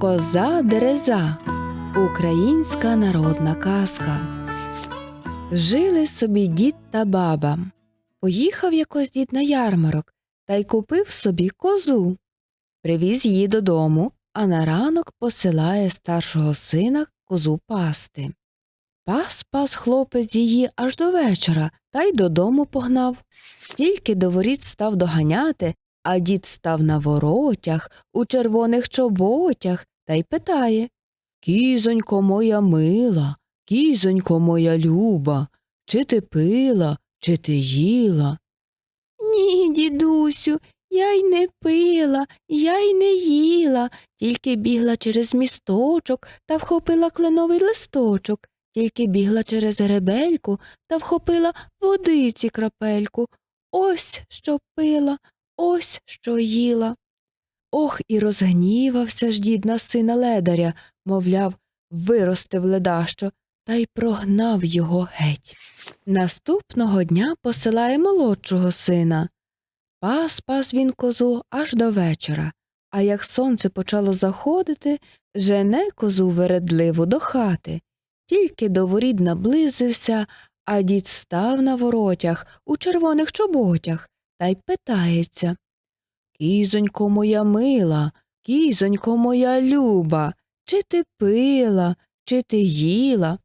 Коза дереза Українська народна казка. Жили собі дід та баба. Поїхав якось дід на ярмарок та й купив собі козу. Привіз її додому, а на ранок посилає старшого сина козу пасти. Пас пас хлопець її аж до вечора та й додому погнав. Тільки до воріт став доганяти, а дід став на воротях, у червоних чоботях та й питає Кізонько моя мила, кізонько моя люба, чи ти пила, чи ти їла? Ні, дідусю, я й не пила, я й не їла, тільки бігла через місточок та вхопила кленовий листочок, тільки бігла через гребельку та вхопила водиці крапельку. Ось що пила, ось що їла. Ох, і розгнівався ж дід на сина ледаря, мовляв, виростив ледащо, та й прогнав його геть. Наступного дня посилає молодшого сина. Пас пас він козу аж до вечора, а як сонце почало заходити, жене козу вередливу до хати. Тільки до воріт наблизився, а дід став на воротях у червоних чоботях та й питається Кізонько моя мила, кізонько моя люба, чи ти пила, чи ти їла?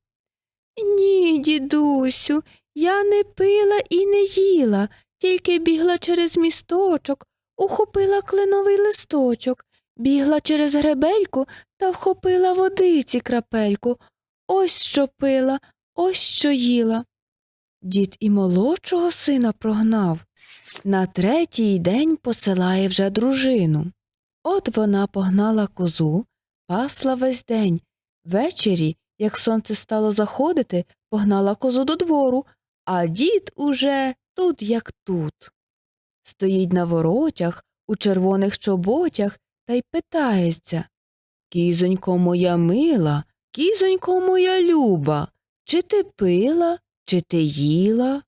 Ні, дідусю, я не пила і не їла, тільки бігла через місточок, ухопила кленовий листочок, бігла через гребельку та вхопила водиці крапельку. Ось що пила, ось що їла. Дід і молодшого сина прогнав. На третій день посилає вже дружину. От вона погнала козу, пасла весь день. Ввечері, як сонце стало заходити, погнала козу до двору, а дід уже тут як тут. Стоїть на воротях, у червоних чоботях та й питається Кізонько моя мила, кізонько моя люба, чи ти пила, чи ти їла?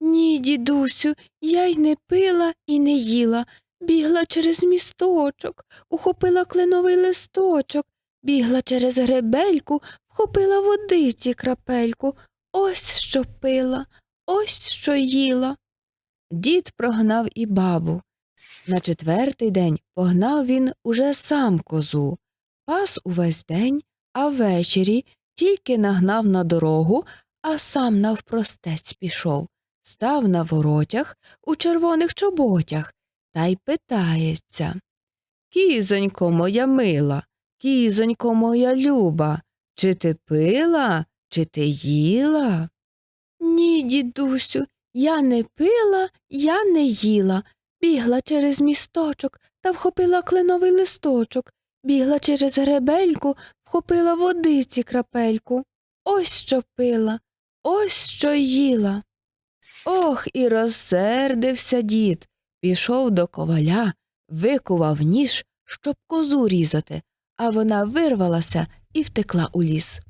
Ні, дідусю, я й не пила і не їла. Бігла через місточок, ухопила кленовий листочок, бігла через гребельку, вхопила водиці крапельку. Ось що пила, ось що їла. Дід прогнав і бабу. На четвертий день погнав він уже сам козу. Пас увесь день, а ввечері тільки нагнав на дорогу, а сам навпростець пішов став на воротях у червоних чоботях та й питається Кізонько моя мила, кізонько моя люба, чи ти пила, чи ти їла? Ні, дідусю, я не пила, я не їла. Бігла через місточок та вхопила кленовий листочок, бігла через гребельку, вхопила водиці крапельку. Ось що пила, ось що їла. Ох, і розсердився дід. Пішов до коваля, викував ніж, щоб козу різати, а вона вирвалася і втекла у ліс.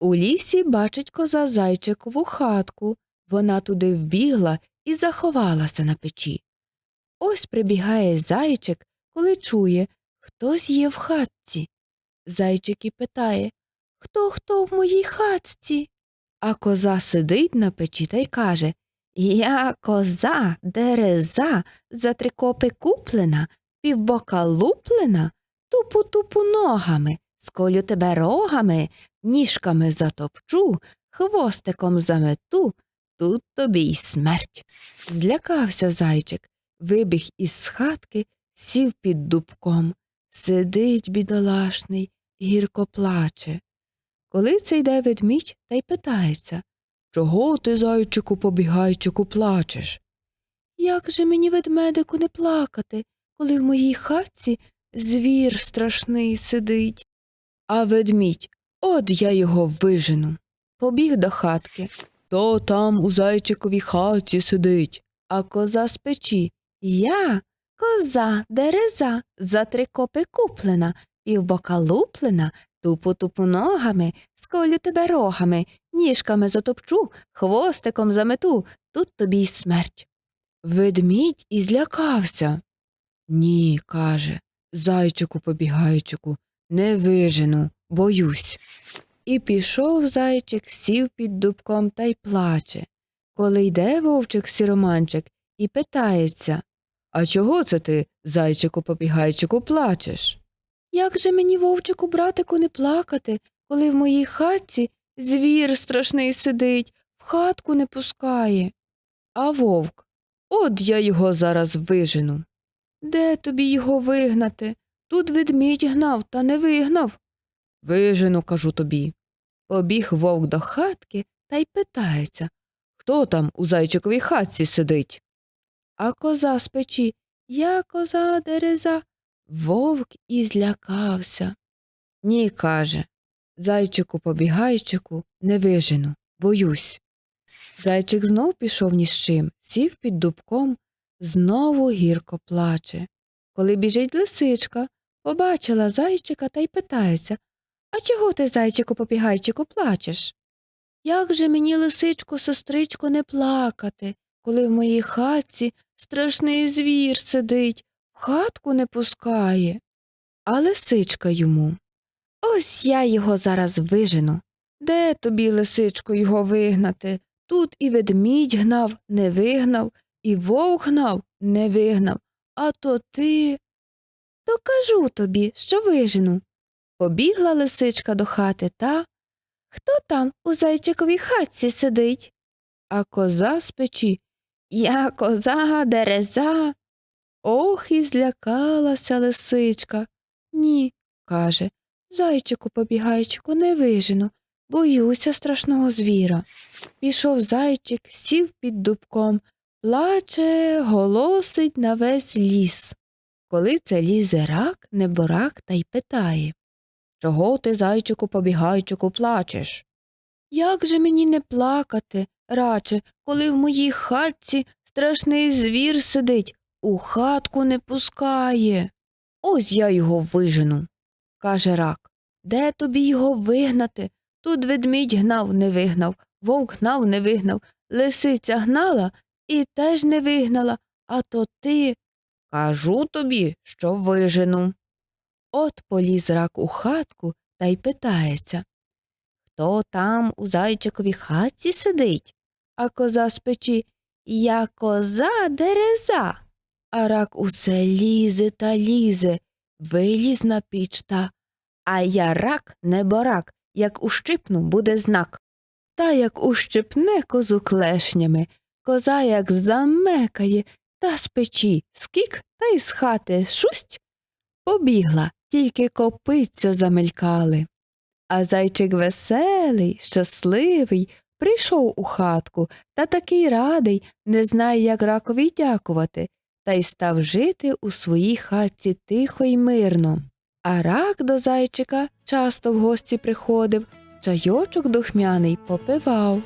У лісі бачить коза зайчикову хатку. Вона туди вбігла і заховалася на печі. Ось прибігає зайчик, коли чує, хтось є в хатці. Зайчик і питає Хто хто в моїй хатці? А коза сидить на печі та й каже Я коза, дереза, за три копи куплена, півбока луплена, тупу тупу ногами, сколю тебе рогами, ніжками затопчу, хвостиком замету, тут тобі й смерть. Злякався зайчик, вибіг із хатки, сів під дубком. Сидить бідолашний, гірко плаче. Коли це йде ведмідь та й питається Чого ти, зайчику, побігайчику, плачеш? Як же мені, ведмедику, не плакати, коли в моїй хатці звір страшний сидить? А ведмідь, от я його вижену. Побіг до хатки. То там у зайчиковій хатці сидить. А коза з печі. Я коза, дереза, за три копи куплена, півбока луплена, тупу тупу ногами, сколю тебе рогами, ніжками затопчу, хвостиком замету, тут тобі й смерть. Ведмідь і злякався. Ні, каже, зайчику побігайчику, не вижену, боюсь. І пішов зайчик, сів під дубком та й плаче. Коли йде вовчик сіроманчик і питається А чого це ти, зайчику попігайчику, плачеш? Як же мені, вовчику, братику, не плакати, коли в моїй хатці звір страшний сидить, в хатку не пускає. А вовк, от я його зараз вижену. Де тобі його вигнати? Тут ведмідь гнав, та не вигнав. Вижену, кажу тобі. Побіг вовк до хатки та й питається, хто там у зайчиковій хатці сидить. А коза з печі, я коза дереза. Вовк і злякався. Ні, каже, зайчику побігайчику, не вижену, боюсь. Зайчик знов пішов ні з чим, сів під дубком, знову гірко плаче. Коли біжить лисичка, побачила зайчика та й питається А чого ти, зайчику попігайчику, плачеш? Як же мені, лисичко, сестричко, не плакати, коли в моїй хатці страшний звір сидить, хатку не пускає. А лисичка йому. Ось я його зараз вижену. Де тобі, лисичко, його вигнати? Тут і ведмідь гнав, не вигнав, і вовк гнав, не вигнав. А то ти. То кажу тобі, що вижену. Побігла лисичка до хати та. Хто там у зайчиковій хатці сидить? А коза з печі. Я коза дереза. Ох, і злякалася лисичка. Ні, каже, зайчику побігайчику, не вижену, боюся страшного звіра. Пішов зайчик, сів під дубком, плаче, голосить на весь ліс. Коли це лізе рак, неборак та й питає Чого ти, зайчику побігайчику, плачеш? Як же мені не плакати, раче, коли в моїй хатці страшний звір сидить, у хатку не пускає. Ось я його вижену, каже рак. Де тобі його вигнати? Тут ведмідь гнав, не вигнав, вовк гнав, не вигнав, лисиця гнала і теж не вигнала, а то ти. Кажу тобі, що вижену. От поліз рак у хатку та й питається Хто там у зайчиковій хатці сидить? А коза з печі Я коза дереза. А рак усе лізе та лізе, виліз на піч та. А я рак не борак, як ущипну, буде знак. Та як ущипне козу клешнями, коза як замекає, та з печі скік та й з хати шусть. Побігла, тільки копиця замелькали. А зайчик веселий, щасливий, прийшов у хатку та такий радий, не знає, як ракові дякувати, та й став жити у своїй хатці тихо й мирно. А рак до зайчика часто в гості приходив, чайочок духмяний попивав.